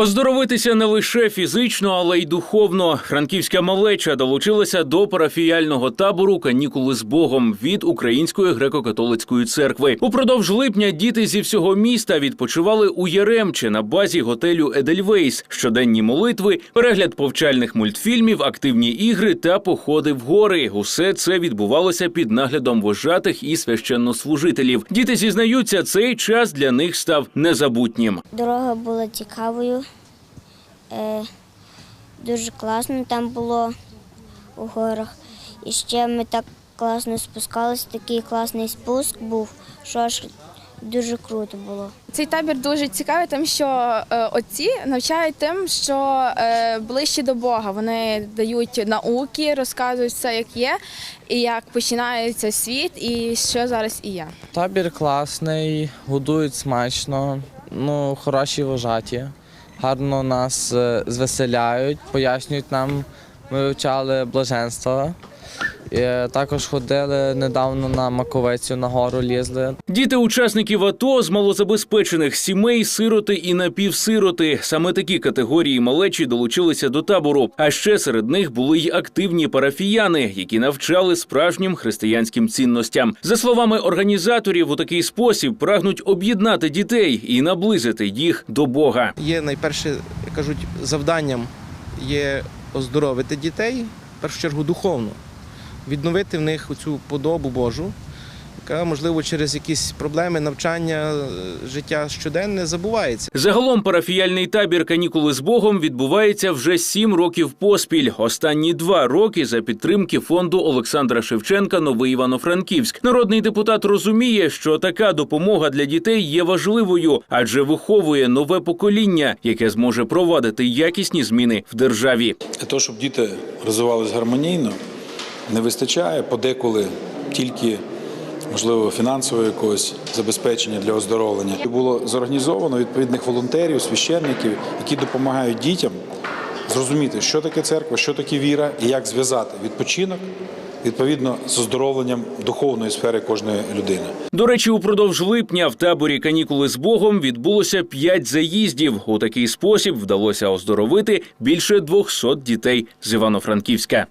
Оздоровитися не лише фізично, але й духовно. Франківська малеча долучилася до парафіяльного табору Канікули з Богом від Української греко-католицької церкви. Упродовж липня діти зі всього міста відпочивали у Яремче на базі готелю Едельвейс. Щоденні молитви, перегляд повчальних мультфільмів, активні ігри та походи в гори. Усе це відбувалося під наглядом вожатих і священнослужителів. Діти зізнаються, цей час для них став незабутнім. Дорога була цікавою, е, дуже класно там було у горах. І ще ми так класно спускалися, такий класний спуск був, що аж дуже круто було. Цей табір дуже цікавий, тим, що е, отці навчають тим, що е, ближче до Бога. Вони дають науки, розказують все, як є, і як починається світ, і що зараз і є. Табір класний, годують смачно, ну, хороші вожаті, гарно нас е, звеселяють, пояснюють нам, ми вивчали блаженство. І також ходили недавно на Маковецю, на гору лізли. Діти учасників АТО з малозабезпечених сімей, сироти і напівсироти. Саме такі категорії малечі долучилися до табору. А ще серед них були й активні парафіяни, які навчали справжнім християнським цінностям. За словами організаторів, у такий спосіб прагнуть об'єднати дітей і наблизити їх до Бога. Є найперше, кажуть, завданням є оздоровити дітей, в першу чергу духовно, відновити в них цю подобу Божу, яка, можливо, через якісь проблеми навчання, е, життя щоденне забувається. Загалом парафіяльний табір Канікули з Богом відбувається вже сім років поспіль. Останні два роки за підтримки фонду Олександра Шевченка Новий Івано-Франківськ. Народний депутат розуміє, що така допомога для дітей є важливою, адже виховує нове покоління, яке зможе провадити якісні зміни в державі. Для того, щоб діти розвивалися гармонійно, не вистачає подеколи тільки можливо фінансового якогось забезпечення для оздоровлення. Було зорганізовано відповідних волонтерів, священників, які допомагають дітям зрозуміти, що таке церква, що таке віра і як зв'язати відпочинок відповідно з оздоровленням духовної сфери кожної людини. До речі, упродовж липня в таборі Канікули з Богом відбулося п'ять заїздів. У такий спосіб вдалося оздоровити більше 200 дітей з Івано-Франківська.